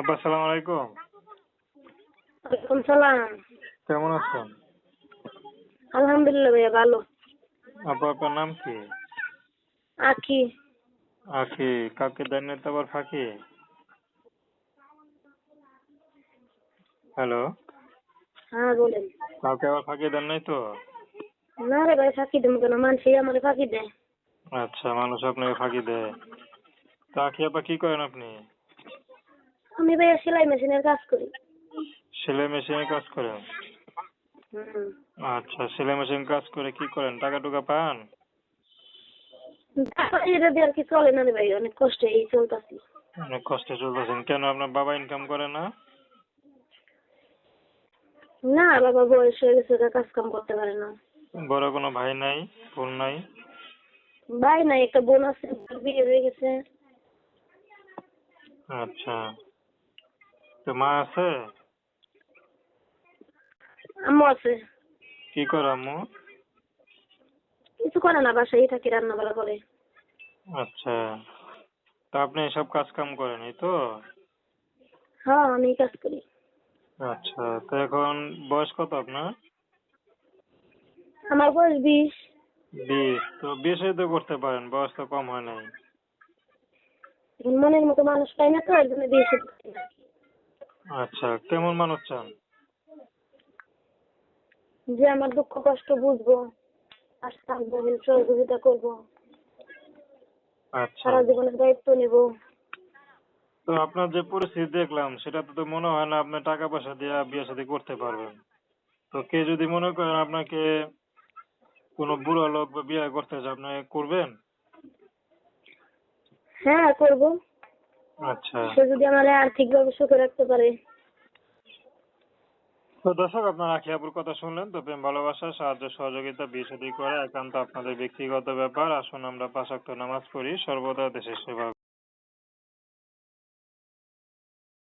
আপা সালাম আলাইকুম। ওয়ালাইকুম সালাম। কেমন আছেন? আলহামদুলিল্লাহ ভাইয়া ভালো। আপা আপনার নাম কি? কাকে দেন আবার ফাঁকি? হ্যালো। হ্যাঁ বলেন। কাউকে আবার ফাঁকি দেন নাই তো? না রে ভাই ফাঁকি দেবো কেন? মানুষই আমার ফাঁকি দেয়। আচ্ছা মানুষ আপনাকে ফাঁকি দেয়। তো আখি আপা কি করেন আপনি? আমি ভাইয়া সেলাই মেশিনের কাজ করি। সেলাই মেশিনে কাজ করেন? আচ্ছা সেলাই মেশিন কাজ করে কি করেন? টাকা টুকা পান? তারপরে এটা দিয়ে আর কি চলে না রে ভাই অনেক কষ্টে এই চলতেছি। অনেক কষ্টে চলতেছেন। কেন আপনার বাবা ইনকাম করে না? না বাবা বয়স হয়ে গেছে ওরা কাজ কাম করতে পারে না। বড় কোনো ভাই নাই? বোন নাই? ভাই নাই একটা বোন আছে বিয়ে হয়ে গেছে। আচ্ছা। তো মা আছে আম্মু আছে কি করে আম্মু? কিছু করে না বাসায় থাকি রান্না করে। আচ্ছা। তা আপনি কাজ কাম করেন এই তো? হ্যাঁ আমি কাজ করি। আচ্ছা তো এখন বয়স কত আপনার? আমার বয়স বিশ। বিশ তো বিশে তো করতে পারেন বয়স তো কম হয় নাই। মনের মতো মানুষ পাই না তো জন্য বিয়ে না। আচ্ছা কেমন মানুষ চান? যে আমার দুঃখ কষ্ট বুঝব আর থাকব সহযোগিতা করব। আচ্ছা। সারা জীবনের দায়িত্ব নেব। তো আপনার যে পরিস্থিতি দেখলাম সেটা তো মনে হয় না আপনি টাকা পয়সা দিয়ে বিয়ে শাদী করতে পারবেন। তো কে যদি মনে করেন আপনাকে কোনো বুড়ো লোক বা বিয়ে করতে চায় আপনি করবেন? হ্যাঁ করব। আচ্ছা। সে যদি আমার আর্থিকভাবে সুখে রাখতে পারে। তো দর্শক আপনার আখি আপুর কথা শুনলেন তো প্রেম ভালোবাসা সাহায্য সহযোগিতা বিয়ে শাদী করা একান্ত আপনাদের ব্যক্তিগত ব্যাপার। আসুন আমরা পাঁচ ওয়াক্ত নামাজ পড়ি সর্বদা দেশের সেবা